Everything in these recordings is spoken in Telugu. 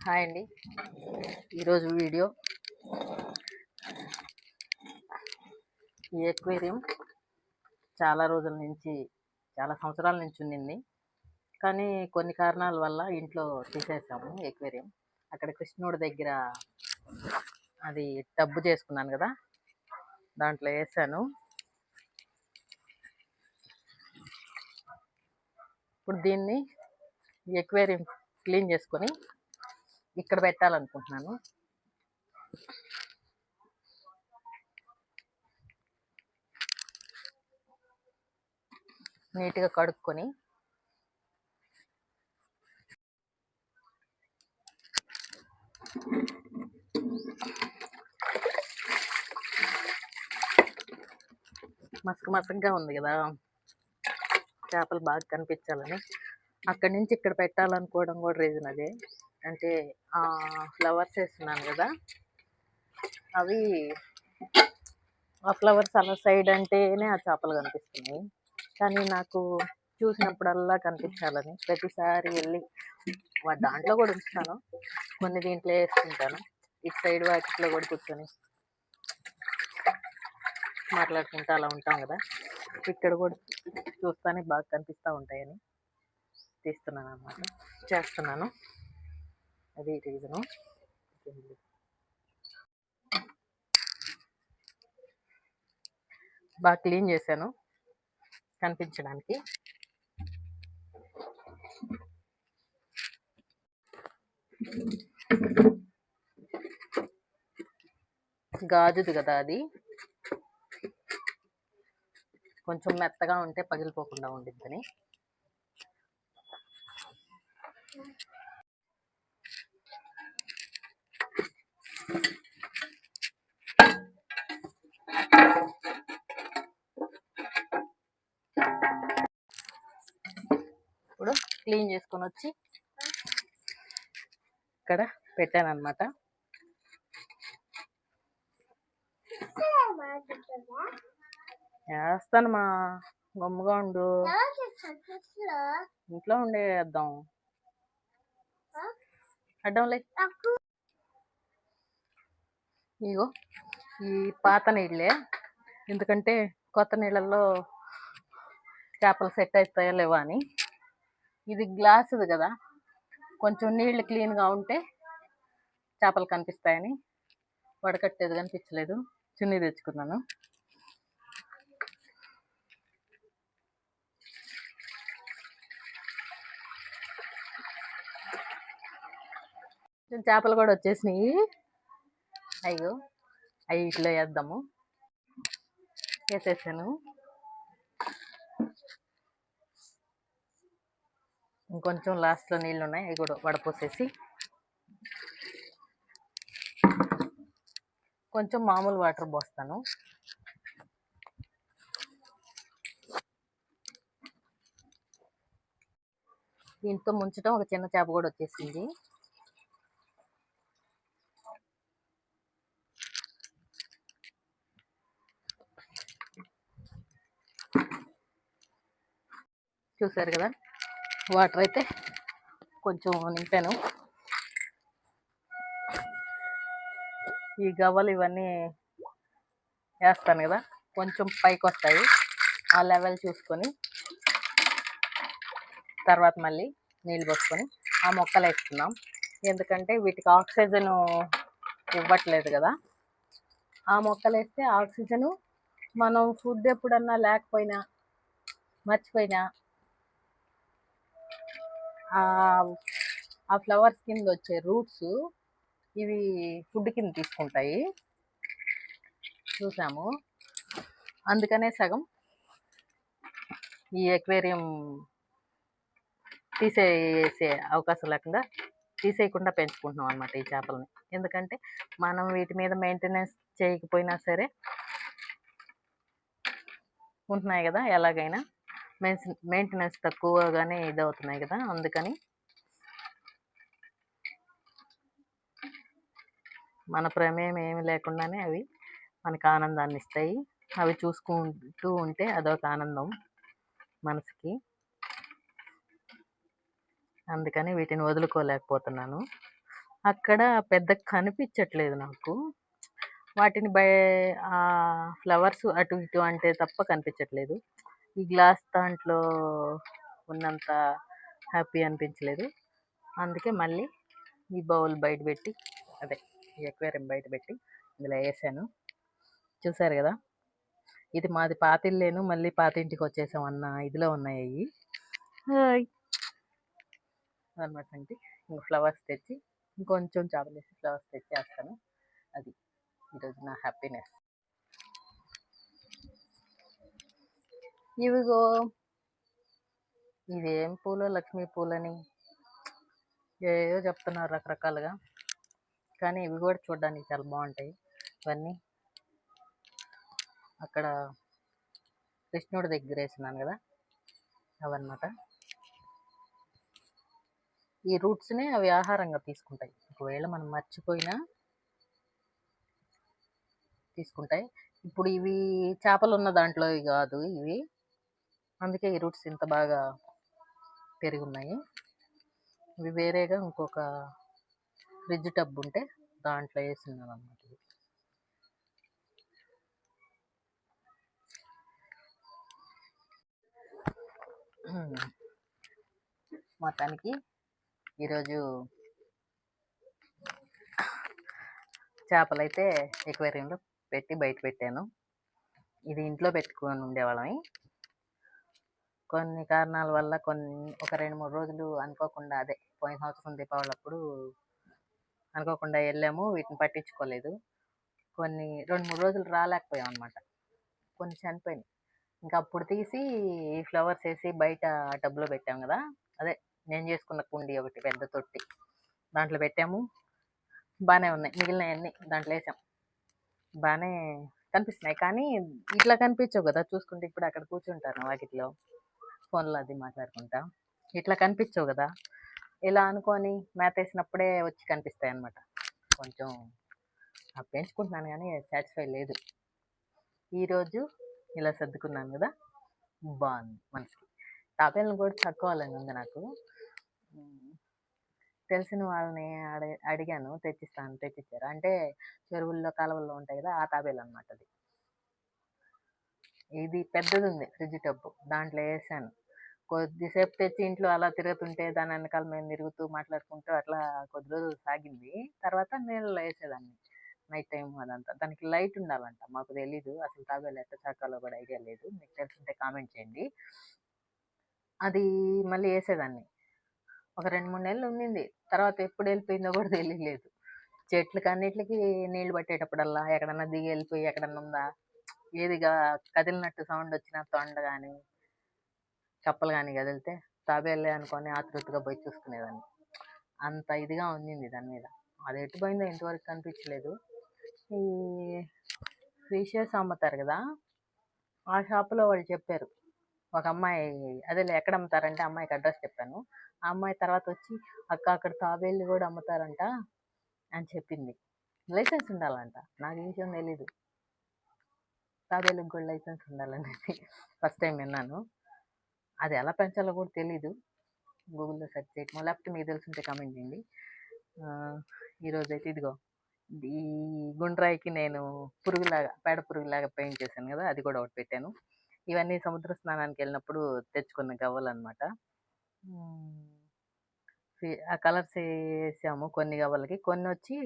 హాయ్ అండి. ఈరోజు వీడియో ఈ ఎక్వేరియం చాలా రోజుల నుంచి చాలా సంవత్సరాల నుంచి ఉండింది కానీ కొన్ని కారణాల వల్ల ఇంట్లో తీసేసాము ఎక్వేరియం అక్కడ కృష్ణుడి దగ్గర అది డబ్బు చేసుకున్నాను కదా దాంట్లో వేసాను. ఇప్పుడు దీన్ని ఎక్వేరియం క్లీన్ చేసుకొని ఇక్కడ పెట్టాలనుకుంటున్నాను. నీట్గా కడుక్కొని మసక మసకగా ఉంది కదా. చేపలు బాగా కనిపించాలని. అక్కడి నుంచి ఇక్కడ పెట్టాలనుకోవడం కూడా రీజన్ అదే. అంటే ఫ్లవర్స్ వేస్తున్నాను కదా అవి ఆ ఫ్లవర్స్ అలా సైడ్ అంటేనే ఆ చేపలు కనిపిస్తున్నాయి. కానీ నాకు చూసినప్పుడల్లా కనిపించాలని ప్రతిసారి వెళ్ళి వా- దాంట్లో కూడా ఉంచుతాను. కొన్ని దీంట్లో వేసుకుంటాను. ఇటు సైడ్ వాటిలో కూడా కూర్చొని మాట్లాడుకుంటూ అలా ఉంటాం కదా. ఇక్కడ కూడా చూస్తానే బాగా కనిపిస్తూ ఉంటాయని తీస్తున్నాను అన్నమాట చేస్తున్నాను. అది రీజను బాగా క్లీన్ చేశాను కనిపించడానికి. గాజుది కదా అది. కొంచెం మెత్తగా ఉంటే పగిలిపోకుండా ఉండిద్దని. క్లీన్ చేసుకొని వచ్చి ఇక్కడ పెట్టాను అనమాట వేస్తాను మా గమ్ముగా ఉండు. ఇంట్లో ఉండే వేద్దాం. అడ్డంలే. ఇగో ఈ పాత నీళ్ళే. ఎందుకంటే కొత్త నీళ్ళల్లో చేపలు సెట్ అవుతాయో లేవా అని. ఇది గ్లాసుది కదా. కొంచెం నీళ్ళు క్లీన్గా ఉంటే చేపలు కనిపిస్తాయని. వడకట్టేది కనిపించలేదు. చున్నీ తెచ్చుకున్నాను. చేపలు కూడా వచ్చేసినాయి. అయ్యో అవి ఇట్లా వేద్దాము. వేసేసాను. ఇంకొంచెం లాస్ట్లో నీళ్ళు ఉన్నాయి అవి కూడా వడపోసేసి. కొంచెం మామూలు వాటర్ పోస్తాను. దీంతో ముంచడం ఒక చిన్న చేప కూడా వచ్చేసింది. చూసారు కదా? వాటర్ అయితే కొంచెం నింపాను. ఈ గవ్వలు ఇవన్నీ వేస్తాను కదా కొంచెం పైకి వస్తాయి. ఆ లెవెల్ చూసుకొని తర్వాత మళ్ళీ నీళ్ళు పోసుకొని ఆ మొక్కలు వేస్తున్నాం ఎందుకంటే వీటికి ఆక్సిజన్ ఇవ్వట్లేదు కదా. ఆ మొక్కలు వేస్తే ఆక్సిజను మనం ఫుడ్ ఎప్పుడన్నా లేకపోయినా మర్చిపోయినా ఆ- ఫ్లవర్స్ కింద వచ్చే రూట్స్ ఇవి ఫుడ్ కింద తీసుకుంటాయి. చూసాము. అందుకనే సగం ఈ ఎక్వేరియం తీసేసే అవకాశం లేకుండా తీసేయకుండా పెంచుకుంటున్నాం అనమాట ఈ చేపలని. ఎందుకంటే మనం వీటి మీద మెయింటెనెన్స్ చేయకపోయినా సరే ఉంటున్నాయి కదా ఎలాగైనా. మెయింటెనెన్స్ తక్కువగానే ఇది అవుతున్నాయి కదా అందుకని. మన ప్రమేయం ఏమి లేకుండానే అవి మనకు ఆనందాన్ని ఇస్తాయి. అవి చూసుకుంటూ ఉంటే అదొక ఆనందం మనసుకి. అందుకని వీటిని వదులుకోలేకపోతున్నాను. అక్కడ పెద్ద కనిపించట్లేదు నాకు. వాటిని బయ ఆ ఫ్లవర్స్ అటు ఇటు అంటే తప్ప కనిపించట్లేదు. ఈ గ్లాస్ దాంట్లో ఉన్నంత హ్యాపీ అనిపించలేదు. అందుకే మళ్ళీ ఈ బౌల్ బయట పెట్టి అదే ఈ ఎక్వేరియం బయట పెట్టి ఇందులో వేసాను. చూసారు కదా? ఇది మాది పాతిల్లేను మళ్ళీ పాత ఇంటికి వచ్చేసాం అన్న ఇదిలో ఉన్నాయి అనమాట అంటే ఇంక ఫ్లవర్స్ తెచ్చి ఇంకొంచెం చేపలేసి ఫ్లవర్స్ తెచ్చి వేస్తాను అది ఈరోజు నా హ్యాపీనెస్. ఇవిగో. ఇవేం పూలు? లక్ష్మీ పూలని ఏదో చెప్తున్నారు రకరకాలుగా. కానీ ఇవి కూడా చూడడానికి చాలా బాగుంటాయి. ఇవన్నీ అక్కడ కృష్ణుడి దగ్గర వేసినాను కదా. అవన్నమాట. ఈ రూట్స్నే అవి ఆహారంగా తీసుకుంటాయి. ఒకవేళ మనం మర్చిపోయినా తీసుకుంటాయి. ఇప్పుడు ఇవి చేపలు ఉన్న దాంట్లో కాదు ఇవి. అందుకే ఈ రూట్స్ ఇంత బాగా పెరిగి ఉన్నాయి ఇవి వేరేగా ఇంకొక ఫ్రిడ్జ్ టబ్ ఉంటే దాంట్లో వేసినాను అన్నమాట ఇవి. మొత్తానికి ఈరోజు చేపలైతే ఎక్వేరియంలో పెట్టి బయట పెట్టాను. ఇది ఇంట్లో పెట్టుకొని ఉండేవాళ్ళమి. కొన్ని కారణాల వల్ల కొన్ని ఒక రెండు మూడు రోజులు అనుకోకుండా అదే పోయిన సంవత్సరం దీపావళి అప్పుడు అనుకోకుండా వెళ్ళాము. వీటిని పట్టించుకోలేదు. కొన్ని రెండు మూడు రోజులు రాలేకపోయాం అనమాట కొన్ని చనిపోయినాయి. ఇంకా అప్పుడు తీసి ఈ ఫ్లవర్స్ వేసి బయట టబ్లో పెట్టాం కదా. అదే నేను చేసుకున్న కుండి ఒకటి పెద్ద తొట్టి. దాంట్లో పెట్టాము. బాగానే ఉన్నాయి. మిగిలినవన్నీ దాంట్లో వేసాం. బాగానే కనిపిస్తున్నాయి. కానీ ఇట్లా కనిపించవు కదా. చూసుకుంటే ఇప్పుడు అక్కడ కూర్చుంటాను వాకిట్లో ఫోన్లో అది మాట్లాడుకుంటా. ఇట్లా కనిపించవు కదా. ఇలా అనుకొని మ్యాథ్ వేసినప్పుడే వచ్చి కనిపిస్తాయి అన్నమాట కొంచెం ఆ పెంచుకుంటున్నాను కానీ సాటిస్ఫై లేదు. ఈరోజు ఇలా సర్దుకున్నాను కదా. బాగుంది మనసుకి. తాపేలను కూడా తక్కువాలని ఉంది నాకు. తెలిసిన వాళ్ళని అడి అడిగాను. తెచ్చిస్తాను తెచ్చిచ్చారు. అంటే చెరువుల్లో కాలువల్లో ఉంటాయి కదా ఆ తాబేలు అనమాట అది. ఇది పెద్దది ఉంది ఫ్రిడ్జ్ టబ్బు. దాంట్లో వేసాను కొద్దిసేపు తెచ్చి ఇంట్లో అలా తిరుగుతుంటే దాని వెనకాల మేము తిరుగుతూ మాట్లాడుకుంటూ అట్లా కొద్ది రోజులు సాగింది. తర్వాత నీళ్ళలో వేసేదాన్ని నైట్ టైం అదంతా. దానికి లైట్ ఉండాలంట. మాకు తెలీదు. అసలు తాబేలు ఎట్ట చాకాలో కూడా ఐడియా లేదు. మీకు తెలిసింటే కామెంట్ చేయండి. అది మళ్ళీ వేసేదాన్ని ఒక రెండు మూడు నెలలు ఉండింది. తర్వాత ఎప్పుడు వెళ్ళిపోయిందో కూడా తెలియలేదు చెట్లకి అన్నిటికి నీళ్ళు పట్టేటప్పుడల్లా ఎక్కడన్నా దిగి వెళ్ళిపోయి ఎక్కడన్నా ఉందా? ఏదిగా కదిలినట్టు సౌండ్ వచ్చినా తొండ కానీ కప్పలు కానీ కదిలితే తాబేలే అనుకొని ఆతృతగా పోయి చూసుకునేదాన్ని. అంత ఇదిగా ఉండింది దాని మీద. అది ఎటు పోయిందో ఇంతవరకు కనిపించలేదు. ఈ ఫిషెస్ అమ్ముతారు కదా ఆ షాపులో వాళ్ళు చెప్పారు. ఒక అమ్మాయి అదే ఎక్కడ అమ్ముతారంటే అమ్మాయికి అడ్రస్ చెప్పాను. ఆ అమ్మాయి తర్వాత వచ్చి అక్క అక్కడ తాబేళ్ళు కూడా అమ్ముతారంట అని చెప్పింది. లైసెన్స్ ఉండాలంట. నాకు ఈ విషయం తెలీదు. తాబేలకు కూడా లైసెన్స్ ఉండాలనేది ఫస్ట్ టైం విన్నాను. అది ఎలా పెంచాలో కూడా తెలీదు. గూగుల్లో సెర్చ్ చేయటం లేకపోతే మీకు తెలుసుంటే కామెంట్ చేయండి. ఈరోజు అయితే ఇదిగో ఈ గుండ్రాయికి నేను పురుగులాగా పేడ పురుగులాగా పెయింట్ చేశాను కదా అది కూడా ఒకటి పెట్టాను. ఇవన్నీ సముద్ర స్నానానికి వెళ్ళినప్పుడు తెచ్చుకున్న గవ్వలు అనమాట ఆ కలర్స్ వేసాము కొన్ని గవ్వలకి. కొన్ని వచ్చి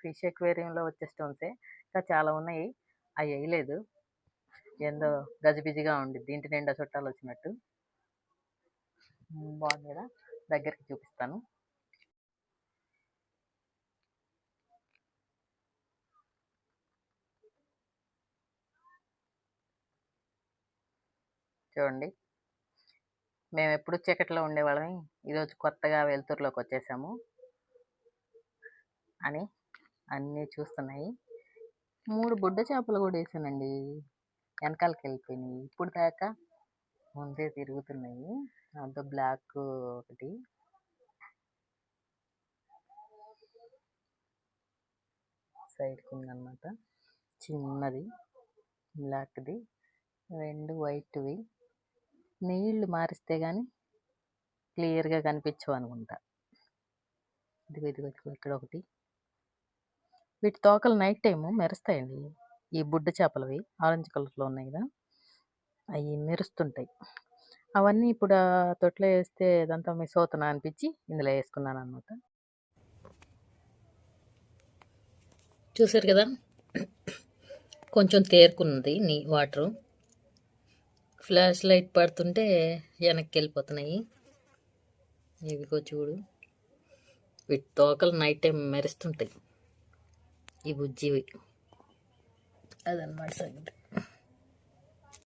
ఫిష్ ఎక్వేరియంలో వచ్చే స్టోన్సే ఇంకా చాలా ఉన్నాయి. అవి వేయలేదు. ఏందో గజిబిజిగా ఉంది ఇంటి నిండా చుట్టాలు వచ్చినట్టు. బాగుంది కదా? దగ్గరికి చూపిస్తాను. చూడండి. మేము ఎప్పుడు చీకట్లో ఉండేవాళ్ళం ఈరోజు కొత్తగా వెలుతురులోకి వచ్చేసాము. అని అన్నీ చూస్తున్నాయి. మూడు బుడ్డ చేపలు కూడా వేసానండి. వెనకాలకి వెళ్ళిపోయినాయి ఇప్పుడు దాకా ముందే తిరుగుతున్నాయి. అంత బ్లాక్ ఒకటి. సైడ్కి ఉందన్నమాట చిన్నది బ్లాక్ది రెండు వైట్వి. నీళ్ళు మారిస్తే కానీ క్లియర్గా కనిపించవు అనుకుంటా ఇదిగో ఇదిగో ఇక్కడ ఒకటి వీటి తోకలు నైట్ టైము మెరుస్తాయండి. ఈ బుడ్డ చేపలవి ఆరెంజ్ కలర్లో ఉన్నాయి కదా! అవి మెరుస్తుంటాయి. అవన్నీ ఇప్పుడు ఆ తొట్లో వేస్తే ఇదంతా మిస్ అవుతున్నా అనిపించి ఇందులో వేసుకున్నాను అనమాట చూసారు కదా! కొంచెం తేరుకున్నది నీ వాటరు. ఫ్లాష్ లైట్ పడుతుంటే వెనక్కి వెళ్ళిపోతున్నాయి. ఇవిగో చూడు. వీటి తోకలు నైట్ టైం మెరుస్తుంటాయి. ఈ బుజ్జివి. అదనమాట సంగతి